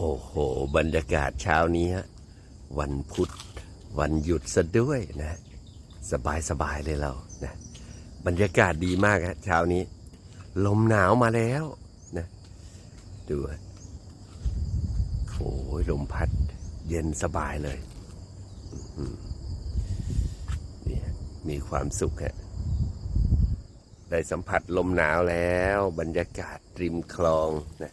โอ้โห บรรยากาศเช้านี้ฮะวันพุธ วันหยุดซะด้วยนะ สบายสบายเลยเรานะบรรยากาศดีมากฮะเช้านี้ ลมหนาวมาแล้วนะดูโอ้ยลมพัด เย็นสบายเลยนี่มีความสุขฮะได้สัมผัสลมหนาวแล้ว บรรยากาศริมคลองนะ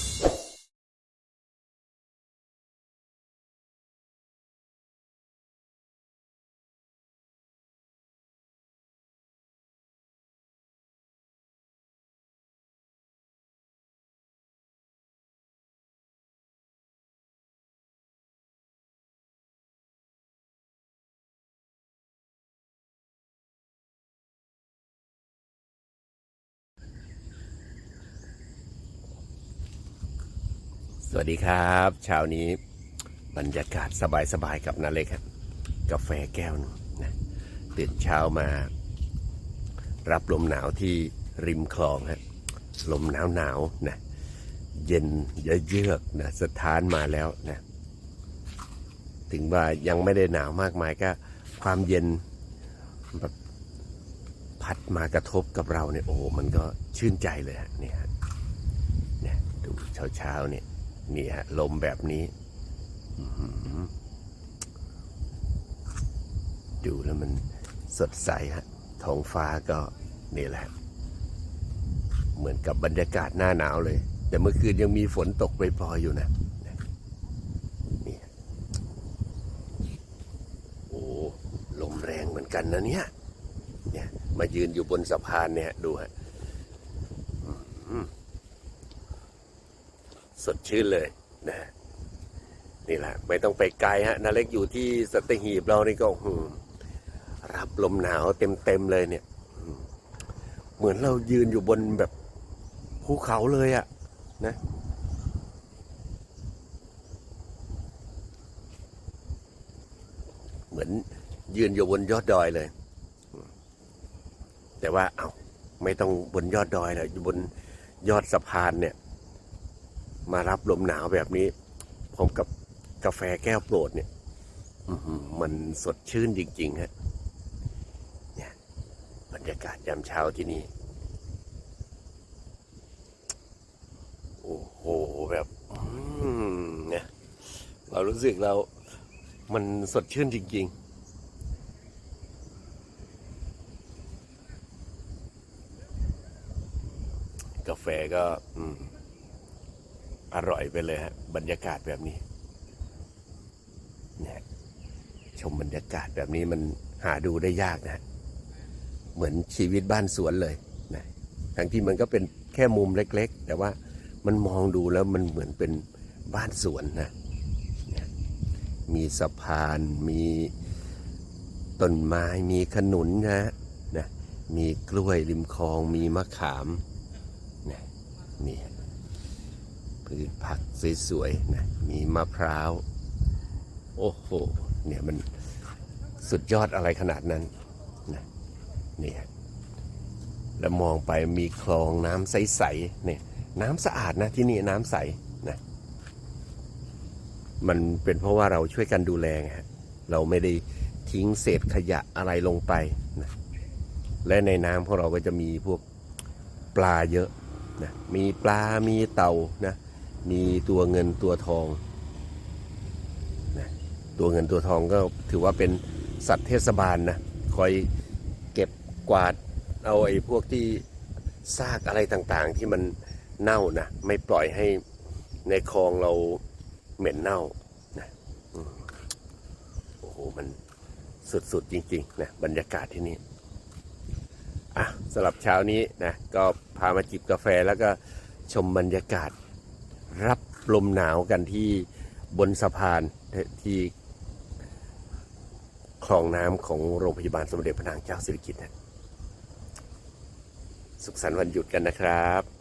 สวัสดีครับเช้านี้บรรยากาศสบายๆกับนาเล็กครับกาแฟแก้วหนึงนะตื่นเช้ามา รับลมหนาวที่ริมคลองฮะลมหนาวหนาวนะเย็นเยือกนะสถานมาแล้วนะถึงว่ายังไม่ได้หนาวมากมายก็ความเย็นแบบพัดมากระทบกับเราเนี่ยโอ้มันก็ชื่นใจเลยฮะเนี่ยฮะเนี่ยดูเช้าๆเนี่ย นี่ฮะ ลมแบบนี้ดูแล้วมันสดใสฮะ ท้องฟ้าก็นี่แหละ เหมือนกับบรรยากาศหน้าหนาวเลย แต่เมื่อคืนยังมีฝนตกปล่อยๆอยู่นะนี่โอ้ลมแรงเหมือนกันนะเนี่ย เนี่ย มายืนอยู่บนสะพานเนี่ยดูฮะ สดชื่นเลยนะนี่แหละไม่ต้องไปไกลฮะนาเล็กอยู่ที่สตหีบเรานี่ก็หืมรับลมหนาวเต็มๆเลยเนี่ย เหมือนเรายืนอยู่บนแบบภูเขาเลยอะนะเหมือนยืนอยู่บนยอดดอยเลย แต่ว่าเอา้าไม่ต้องบนยอดดอยเลยอยู่บนยอดสะพานเนี่ย มารับลมหนาวแบบนี้พร้อมกับกาแฟแก้วโปรดเนี่ยมันสดชื่นจริงๆฮะเนี่ยบรรยากาศยามเช้าที่นี่ โอ้โหแบบเนี่ยเรารู้สึกเรา มันสดชื่นจริง ๆกาแฟก็ อืม อร่อยไปเลยฮะบรรยากาศแบบนี้เนี่ยชมบรรยากาศแบบนี้มันหาดูได้ยากนะเหมือนชีวิตบ้านสวนเลยนะทั้งที่มันก็เป็นแค่มุมเล็ก ๆ แต่ว่ามันมองดูแล้วมันเหมือนเป็นบ้านสวนนะมีสะพานมีต้นไม้มีขนุนนะนะมีกล้วยริมคลองมีมะขามนะนี่ พืชผักสวยๆนะมีมะพร้าว โอ้โห เนี่ยมันสุดยอดอะไรขนาดนั้นนะเนี่ยแล้วมองไปมีคลองน้ำใสๆเนี่ยน้ำสะอาดนะที่นี่น้ำใสนะมันเป็นเพราะว่าเราช่วยกันดูแลไงฮะเราไม่ได้ทิ้งเศษขยะอะไรลงไปนะและในน้ำของเราก็จะมีพวกปลาเยอะนะมีปลา มีเต่านะ มีตัวเงินตัวทองนะตัวเงินตัวทองก็ถือว่าเป็นสัตว์เทศบาลนะคอยเก็บกวาดเอาไอ้พวกที่ซากอะไรต่างๆ ที่มันเน่านะไม่ปล่อยให้ในคลองเราเหม็นเน่านะโอ้โหมันสุดๆจริงๆนะบรรยากาศที่นี่อะสำหรับเช้านี้นะก็พามาจิบกาแฟแล้วก็ชมบรรยากาศ รับลมหนาวกันที่บนสะพานที่คลองน้ำของโรงพยาบาลสมเด็จพระนางเจ้าสิริกิติ์นะสุขสันต์วันหยุดกันนะครับ